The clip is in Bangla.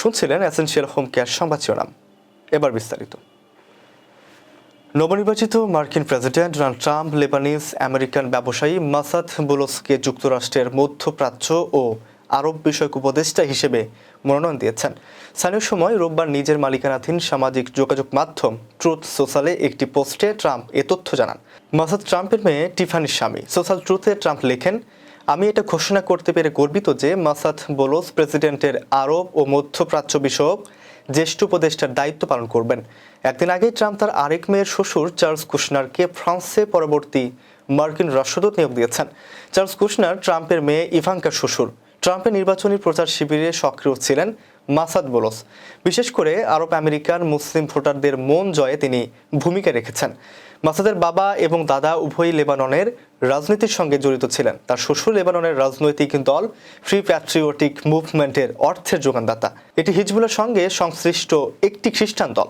শুনছিলেন এসেনশিয়াল হোম কেয়ার সংবাদ শিরোনাম। এবার বিস্তারিত। নবনির্বাচিত মার্কিন president Donald Trump, Lebanese American ব্যবসায়ী মাসাদ বুলোসকে যুক্তরাষ্ট্রের মধ্যপ্রাচ্য ও আরব বিষয়ক উপদেষ্টা হিসেবে মনোনয়ন দিয়েছেন। স্থানীয় সময় রোববার নিজের মালিকানাধীন সামাজিক যোগাযোগ মাধ্যম ট্রুথ সোশ্যালে একটি পোস্টে ট্রাম্প এ তথ্য জানান। মাসাদ ট্রাম্পের মেয়ে টিফানির স্বামী। সোশ্যাল ট্রুথে ট্রাম্প লেখেন আমি এটা ঘোষণা করতে পেরে গর্বিত যে মাসাদ বোলোস প্রেসিডেন্টের আরব ও মধ্যপ্রাচ্য বিষয়ক জ্যেষ্ঠ উপদেষ্টার দায়িত্ব পালন করবেন। একদিন আগে ট্রাম্প তার আরেক মেয়ের শ্বশুর চার্লস কুশনারকে ফ্রান্সে পরবর্তী মার্কিন রাষ্ট্রদূত নিয়োগ দিয়েছেন। চার্লস কুশনার ট্রাম্পের মেয়ে ইভাঙ্কার শ্বশুর। ট্রাম্পের নির্বাচনী প্রচার শিবিরে সক্রিয় ছিলেন মাসাদ বোলস। বিশেষ করে আরব আমেরিকান মুসলিম ভোটারদের মন জয়ে তিনি ভূমিকা রেখেছেন। মাসাদের বাবা এবং দাদা উভয়ই লেবাননের রাজনীতির সঙ্গে জড়িত ছিলেন। তার শ্বশুর লেবাননের রাজনৈতিক দল ফ্রি প্যাট্রিওটিক মুভমেন্টের অর্থের যোগানদাতা। এটি হিজবুলের সঙ্গে সংশ্লিষ্ট একটি খ্রিস্টান দল।